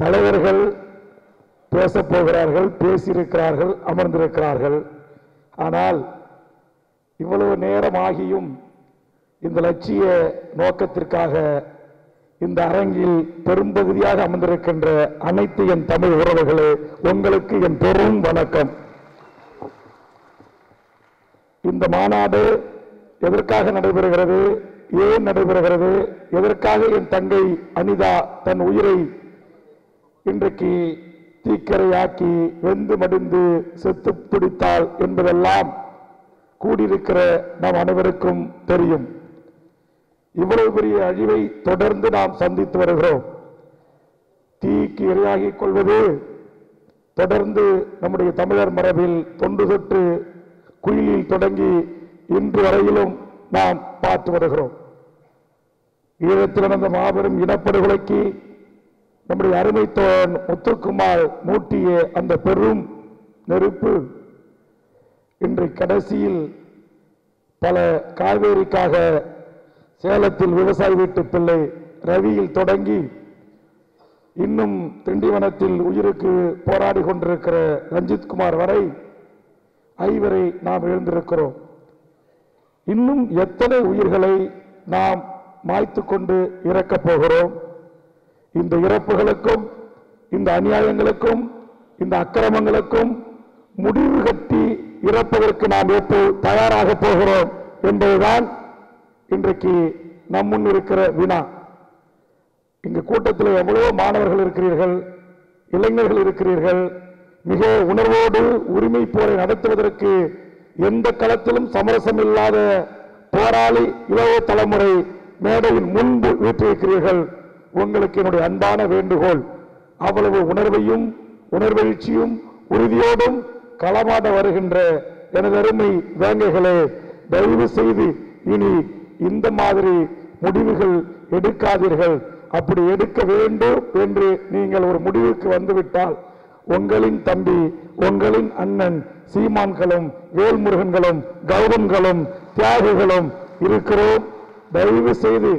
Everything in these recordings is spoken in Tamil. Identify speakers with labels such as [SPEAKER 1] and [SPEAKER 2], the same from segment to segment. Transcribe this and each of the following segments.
[SPEAKER 1] தலைவர்கள் பேசப்போகிறார்கள் பேசியிருக்கிறார்கள் அமர்ந்திருக்கிறார்கள். ஆனால் இவ்வளவு நேரமாகியும் இந்த லட்சிய நோக்கத்திற்காக இந்த அரங்கில் பெரும்பகுதியாக அமர்ந்திருக்கின்ற அனைத்து என் தமிழ் உறவுகளே உங்களுக்கு என் பெரும் வணக்கம். இந்த மாநாடு எதற்காக நடைபெறுகிறது ஏன் நடைபெறுகிறது எதற்காக என் தங்கை அனிதா தன் உயிரை இன்றைக்கு தீக்கரையாக்கி வெந்து மடிந்து செத்து துடித்தாள் என்பதெல்லாம் கூடியிருக்கிற நாம் அனைவருக்கும் தெரியும். இவ்வளவு பெரிய அழிவை தொடர்ந்து நாம் சந்தித்து வருகிறோம். தீக்கு இரையாகிக் கொள்வது தொடர்ந்து நம்முடைய தமிழர் மரபில் தொண்டு தொற்று குயிலில் தொடங்கி இன்று வரையிலும் நாம் பார்த்து வருகிறோம். ஈழத்தில் நடந்த மாபெரும் இனப்படுகொலைக்கு நம்முடைய அருமை தோழன் முத்துக்குமார் மூட்டிய அந்த பெரும் நெருப்பு இன்று கடைசியில் பல காவேரிக்காக சேலத்தில் விவசாய வீட்டு பிள்ளை ரவியில் தொடங்கி இன்னும் திண்டிவனத்தில் உயிருக்கு போராடி கொண்டிருக்கிற ரஞ்சித்குமார் வரை ஐவரை நாம் எழுந்திருக்கிறோம் இன்னும் எத்தனை உயிர்களை நாம் மாய்த்து கொண்டு இறக்கப் போகிறோம்? இந்த இறப்புகளுக்கும் இந்த அநியாயங்களுக்கும் இந்த அக்கிரமங்களுக்கும் முடிவு கட்டி இறப்பதற்கு நாம் எப்போ தயாராக போகிறோம் என்பதுதான் இன்றைக்கு நம் முன் இருக்கிற வினா. இங்கு கூட்டத்தில் எவ்வளவோ மாணவர்கள் இருக்கிறீர்கள் இளைஞர்கள் இருக்கிறீர்கள் மிக உணர்வோடு உரிமை போரை நடத்துவதற்கு எந்த களத்திலும் சமரசம் இல்லாத போராளி இளைய தலைமுறை மேடையின் முன்பு வீட்டிருக்கிறீர்கள் உங்களுக்கு என்னுடைய அன்பான வேண்டுகோள். அவ்வளவு உணர்வையும் உணர்வெழுச்சியும் உறுதியோடும் களமாட வருகின்ற எனது அருமை வேங்கைகளே தயவு செய்து இனி இந்த மாதிரி முடிவுகள் எடுக்காதீர்கள். அப்படி எடுக்க வேண்டும் என்று நீங்கள் ஒரு முடிவுக்கு வந்துவிட்டால் உங்களின் தம்பி உங்களின் அண்ணன் சீமான்களும் வேல்முருகன்களும் கௌரவங்களும் தியாகிகளும் இருக்கிறோம். தயவு செய்து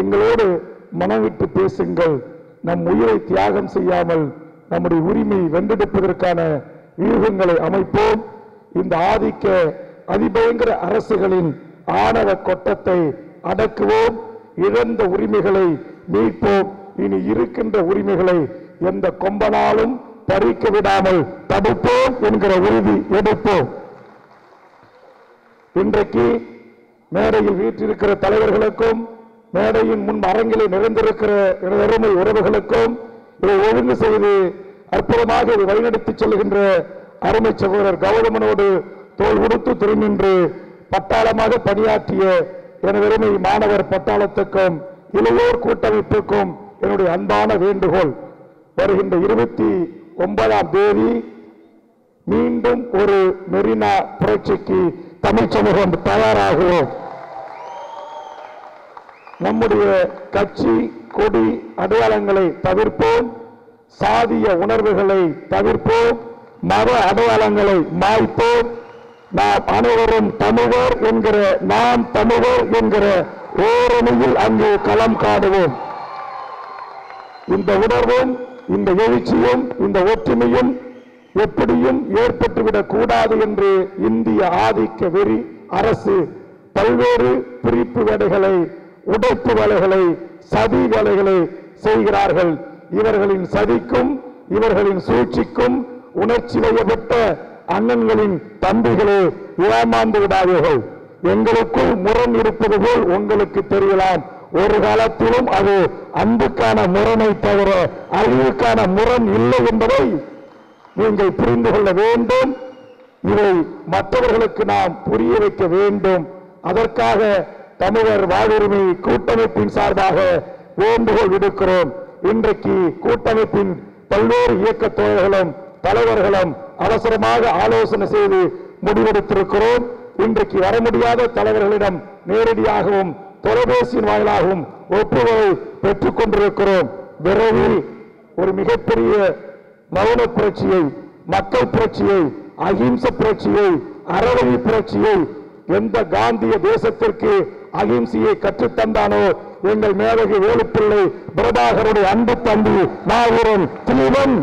[SPEAKER 1] எங்களோடு மனம் விட்டு பேசுங்கள். நம் உயிரை தியாகம் செய்யாமல் நம்முடைய உரிமை வென்றெடுப்பதற்கான வியூகங்களை அமைப்போம். இந்த ஆதிக்க அதிபயங்கர அரசுகளின் ஆணவ கொட்டத்தை அடக்குவோம். இழந்த உரிமைகளை மீட்போம். இனி இருக்கின்ற உரிமைகளை எந்த கொம்பனாலும் பறிக்க விடாமல் தடுப்போம் என்கிற உறுதி எடுப்போம். இன்றைக்கு மேடையில் வீற்றிருக்கிற தலைவர்களுக்கும் மேடையின் முன் அரங்கிலே நிறைந்திருக்கிற எனது அருமை உறவுகளுக்கும் இதை ஒழுங்கு செய்து அற்புதமாக இதை வழிநடத்தி செல்கின்ற அருமை சகோதரர் கௌதமனோடு தோல் கொடுத்து திரும்பின்று பட்டாளமாக பணியாற்றிய எனது அருமை மாணவர் பட்டாளத்துக்கும் இளையோர் கூட்டமைப்புக்கும் என்னுடைய அன்பான வேண்டுகோள். வருகின்ற இருபத்தி ஒன்பதாம் தேதி மீண்டும் ஒரு மெரினா புரட்சிக்கு தமிழ் சமூகம் தயாராகிறோம் நம்முடைய கட்சி கொடி அடையாளங்களை தவிர்ப்போம். சாதிய உணர்வுகளை தவிர்ப்போம். மத அடையாளங்களை மாய்ப்போம். நாம் அனைவரும் தமிழர் என்கிற நாம் தமிழர் என்கிற ஓரணியில் அங்கு களம் காடுவோம். இந்த உணர்வும் இந்த எழுச்சியும் இந்த ஒற்றுமையும் எப்படியும் ஏற்பட்டுவிடக் கூடாது என்று இந்திய ஆதிக்க வெறி அரசு பல்வேறு பிரிப்பு வேடைகளை உடைப்பு வலைகளை சதி வலைகளை செய்கிறார்கள். இவர்களின் சதிக்கும் இவர்களின் சூழ்ச்சிக்கும் உணர்ச்சி வயப்பட்ட அண்ணன்களின் தம்பிகளே ஏமாந்து விடாதீர்கள். எங்களுக்குள் முரண் இருப்பது போல் உங்களுக்கு தெரியலாம். ஒரு காலத்திலும் அது அன்புக்கான முரணை தவிர அழிவுக்கான முரண் இல்லை என்பதை நீங்கள் புரிந்து கொள்ள வேண்டும். இதை மற்றவர்களுக்கு நாம் புரிய வைக்க வேண்டும். அதற்காக தமிழர் வாழ்வுரிமை கூட்டமைப்பின் சார்பாக வேண்டுகோள் விடுக்கிறோம். இன்றைக்கு கூட்டமைப்பின் பல்வேறு இயக்க தோழர்களும் தலைவர்களும் அவசரமாக ஆலோசனை செய்து முடிவெடுத்திருக்கிறோம். இன்றைக்கு வர முடியாத தலைவர்களிடம் நேரடியாகவும் தொலைபேசியின் வாயிலாகவும் ஒப்புதலை பெற்றுக் கொண்டிருக்கிறோம். விரைவில் ஒரு மிகப்பெரிய மௌன புரட்சியை மக்கள் புரட்சியை அகிம்சை புரட்சியை அறவழி புரட்சியை எந்த காந்திய தேசத்திற்கு அகிம்சையை கற்றுத்தந்தானோ? எங்கள் மேதகு வேலுப்பிள்ளை பிரபாகருடைய அன்பு தம்பி மாவீரன் தீபம்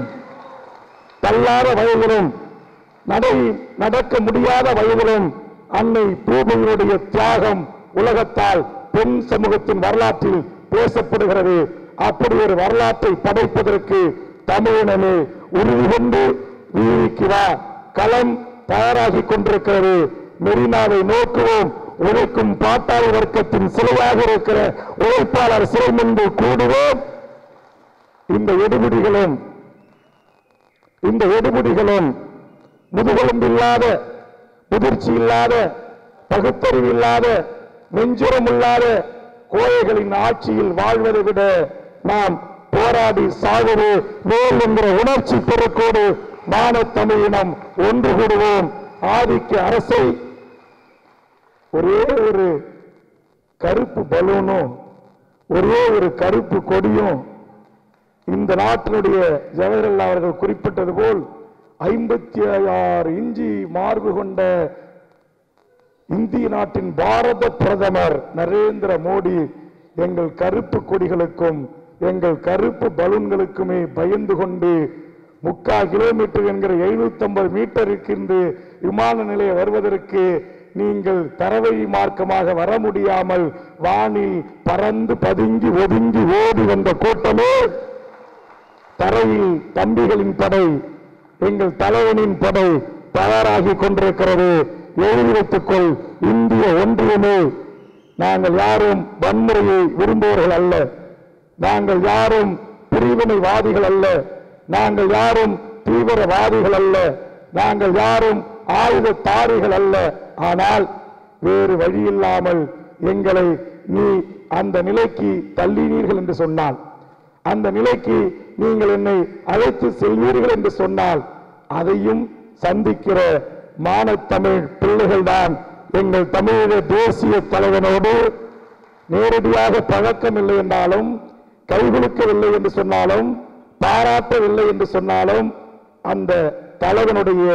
[SPEAKER 1] தள்ளாத வயதிலும் நடை நடக்க முடியாத வயதிலும் அன்னை பூமியினுடைய தியாகம் உலகத்தால் பெண் சமூகத்தின் வரலாற்றில் பேசப்படுகிறது. அப்படி ஒரு வரலாற்றை படைப்பதற்கு தமிழினமே உறுதி கொண்டு வீதிக்கு வா களம் தயாராகி கொண்டிருக்கிறது. மெரினாவை நோக்குவோம். உழைக்கும் பாட்டாளி வர்க்கத்தின் சிலையாக இருக்கிற உழைப்பாளர் சிலை முன்பு கூடுவோம். இந்த எடுபடிகளும் இந்த எடுபடிகளும் முதுகெலும்பு இல்லாத முதிர்ச்சி இல்லாத பகுத்தறிவு இல்லாத நெஞ்சுரம் இல்லாத கோழைகளின் ஆட்சியில் வாழ்வதை விட நாம் போராடி சாவது மேல் என்கிற உணர்ச்சி பெருக்கோடு மானத்தமிழினம் ஒன்று கூடுவோம். ஆதிக்க அரசை ஒரே ஒரு கருப்பு பலூனும் ஒரே ஒரு கருப்பு கொடியும் இந்த நாட்டினுடைய ஜவஹர்லால் அவர்கள் குறிப்பிட்டது போல் ஐம்பத்தி ஆறு இஞ்சி மார்பு கொண்ட இந்திய நாட்டின் பாரத பிரதமர் நரேந்திர மோடி எங்கள் கருப்பு கொடிகளுக்கும் எங்கள் கருப்பு பலூன்களுக்குமே பயந்து கொண்டு முக்கால் கிலோமீட்டர் என்கிற 750 மீட்டர் இருக்கின்ற விமான நிலையம் வருவதற்கு நீங்கள் தரவை மார்க்கமாக வர முடியாமல் வானில் பறந்து பதுங்கி ஒதுங்கி ஓடி வந்த கூட்டமே தரையில் தம்பிகளின் படை எங்கள் தலைவனின் படை தயாராகி கொண்டிருக்கிறது. எழுதி வைத்துக்கொள் இந்திய ஒன்றியமே நாங்கள் யாரும் வன்முறையை விரும்புவர்கள் அல்ல. நாங்கள் யாரும் பிரிவினைவாதிகள் அல்ல. நாங்கள் யாரும் தீவிரவாதிகள் அல்ல. நாங்கள் யாரும் ஆயுதத்தாரிகள் அல்ல. ஆனால் வேறு வழி இல்லாமல் எங்களை நீ அந்த நிலைக்கு தள்ளினீர்கள் என்று சொன்னால் அந்த நிலைக்கு நீங்கள் என்னை அழைத்து செல்வீர்கள் என்று சொன்னால் அதையும் சந்திக்கிற மானத்தமிழ் பிள்ளைகள்தான் எங்கள் தமிழக தேசிய தலைவனோடு நேரடியாக பழக்கம் இல்லை என்றாலும் கைகுலுக்கவில்லை என்று சொன்னாலும் பாராட்டவில்லை என்று சொன்னாலும் அந்த தலைவனுடைய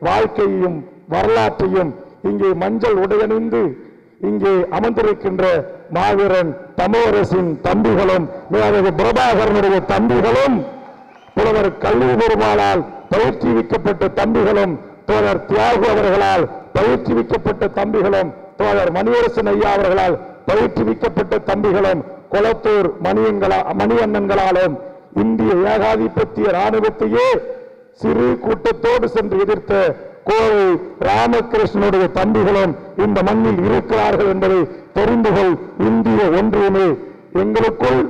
[SPEAKER 1] வாழ்க்கையையும் வரலாற்றையும் இங்கே மஞ்சள் உடையணிந்து இங்கே அமர்ந்திருக்கின்ற மாவீரன் தமிழரசின் தம்பிகளும் பிரபாகரனுடைய தம்பிகளும் புலவர் கல்வி பெருமாளால் பயிற்றுவிக்கப்பட்ட தம்பிகளும் தோழர் தியாகு அவர்களால் பயிற்றுவிக்கப்பட்ட தம்பிகளும் தோழர் மணியரசன் ஐயா அவர்களால் பயிற்றுவிக்கப்பட்ட தம்பிகளும் கொளத்தூர் மணியங்களா மணியண்ணன்களாலும் இந்திய ஏகாதிபத்திய ராணுவத்தையே சிறு கூட்டத்தோடு சென்று எதிர்த்த கோவை ராமகிருஷ்ணனுடைய தம்பிகளும் இந்த மண்ணில் இருக்கிறார்கள் என்பதை தெரிந்து கொள். இந்திய ஒன்றியமே. எங்களுக்குள்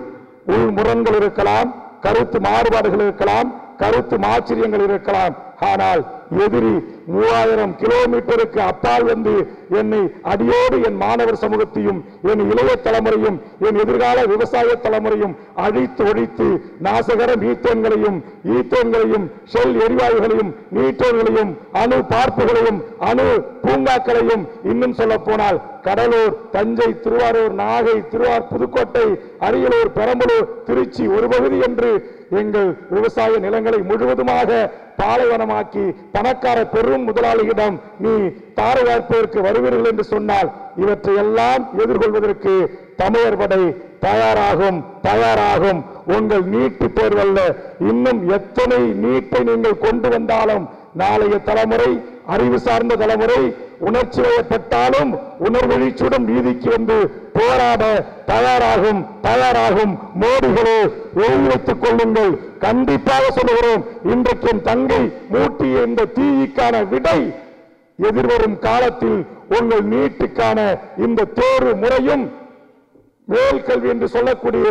[SPEAKER 1] உள் முரண்கள் இருக்கலாம் கருத்து மாறுபாடுகள் இருக்கலாம் கருத்து மாச்சரியங்கள் இருக்கலாம். ஆனால் எதிரி மூவாயிரம் கிலோமீட்டருக்கு அப்பால் வந்து என்னை அடியோடு என் மாணவர் சமூகத்தையும் என் இளைய தலைமுறையும் என் எதிர்கால விவசாய தலைமுறையும் அழித்து ஒழித்து நாசகர மீத்தோன்களையும் ஈத்தோன்களையும் சொல் எரிவாயுகளையும் நீட்டோன்களையும் அணு பார்ப்புகளையும் அணு பூங்காக்களையும் இன்னும் சொல்ல போனால் கடலூர் தஞ்சை திருவாரூர் நாகை திருவார் புதுக்கோட்டை அரியலூர் பெரம்பலூர் திருச்சி ஒரு பகுதி என்று எங்கள் விவசாய நிலங்களை முழுவதுமாக பாலைவனமாக்கி பணக்கார பெரும் முதலாளியிடம் நீ தாரை வார்ப்பதற்கு வருவீர்கள் என்று சொன்னால் இவற்றை எல்லாம் எதிர்கொள்வதற்கு தமிழர் படை தயாராகும் தயாராகும். உங்கள் நீட்டு தேர்வல்ல. இன்னும் எத்தனை நீட்டை நீங்கள் கொண்டு வந்தாலும் நாளைய தலைமுறை அறிவு சார்ந்த தலைமுறை உணர்ச்சி வயப்பட்டாலும் உணர்வெழுச்சியுடன் வீதிக்கு வந்து போராட தயாராகும் தயாராகும். மோடிகளே எழுதி வைத்துக் கொள்ளுங்கள். கண்டிப்பாக சொல்லுகிறோம் இன்றைக்கு தங்கை மூட்டிய இந்த தீயிக்கான விடை எதிர்வரும் காலத்தில் உங்கள் நீட்டுக்கான இந்த தேர்வு முறையும் மேல் கல்வி என்று சொல்லக்கூடிய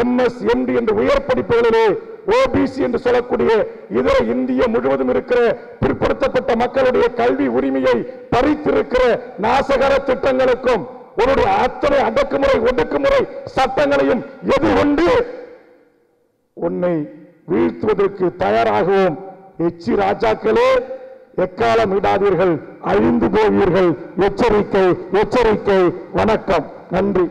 [SPEAKER 1] எம்எஸ் எம்டி என்ற உயர் படிப்புகளிலே ஓபிசி என்று சொல்லக்கூடிய இதர இந்திய முழுவதும் இருக்கிற பிற்படுத்தப்பட்ட மக்களுடைய கல்வி உரிமையை பறித்திருக்கிற நாசகர திட்டங்களுக்கும் உன்னுடைய அத்தனை அடக்குமுறை ஒடுக்குமுறை சட்டங்களையும் எதிர்கொண்டு உன்னை வீழ்த்துவதற்கு தயாராகவும் எச்சி ராஜாக்களே எக்காலம் விடாதீர்கள் அழிந்து போவீர்கள். எச்சரிக்கை எச்சரிக்கை வணக்கம். நன்றி.